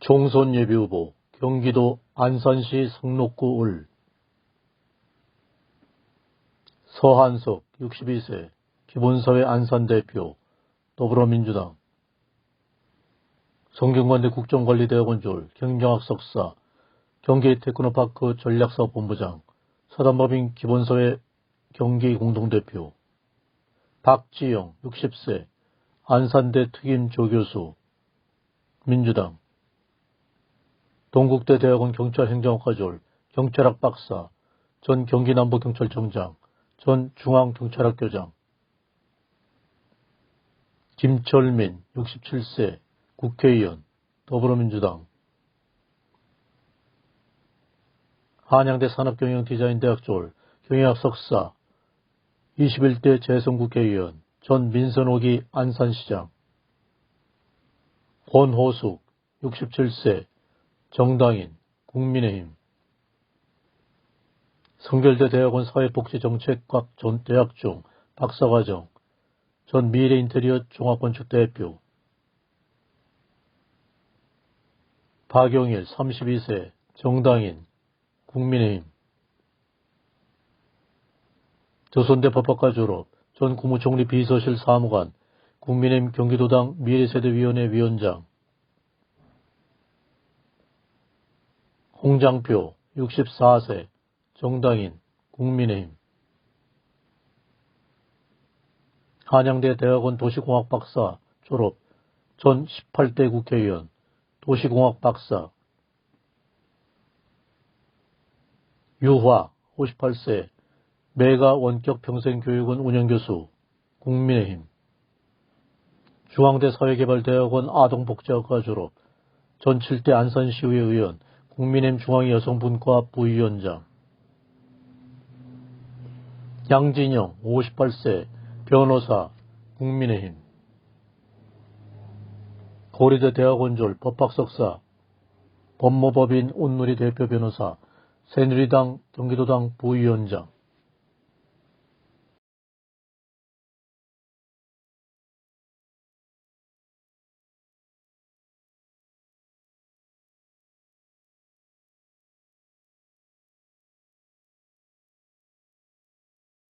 총선 예비 후보 경기도 안산시 성록구 을 서한석 62세 기본사회 안산 대표 더불어민주당 성균관대 국정관리대학원 졸 경영학 석사 경기 테크노파크 전략사업본부장 서단법인 기본사회 경기 공동대표 박지영 60세 안산대 특임 조교수 민주당 동국대 대학원 경찰행정학과 졸 경찰학 박사 전 경기남부경찰청장 전 중앙경찰학교장. 김철민 67세 국회의원 더불어민주당. 한양대 산업경영디자인대학 졸 경영학 석사 21대 재선국회의원 전 민선옥이 안산시장. 권호숙 67세 정당인 국민의힘. 성결대 대학원 사회복지정책학 전 대학 중 박사과정 전 미래 인테리어 종합건축 대표. 박용일 32세 정당인 국민의힘. 조선대 법학과 졸업 전 국무총리 비서실 사무관 국민의힘 경기도당 미래세대위원회 위원장 홍장표 64세 정당인 국민의힘. 한양대 대학원 도시공학 박사 졸업 전 18대 국회의원 도시공학 박사. 유화 58세 메가 원격 평생교육원 운영교수 국민의힘. 중앙대 사회개발대학원 아동복지학과 졸업 전 7대 안산시의회 의원 국민의힘 중앙여성분과 부위원장. 양진영 58세 변호사 국민의힘. 고려대 대학원졸 법학석사 법무법인 온누리 대표 변호사 새누리당 경기도당 부위원장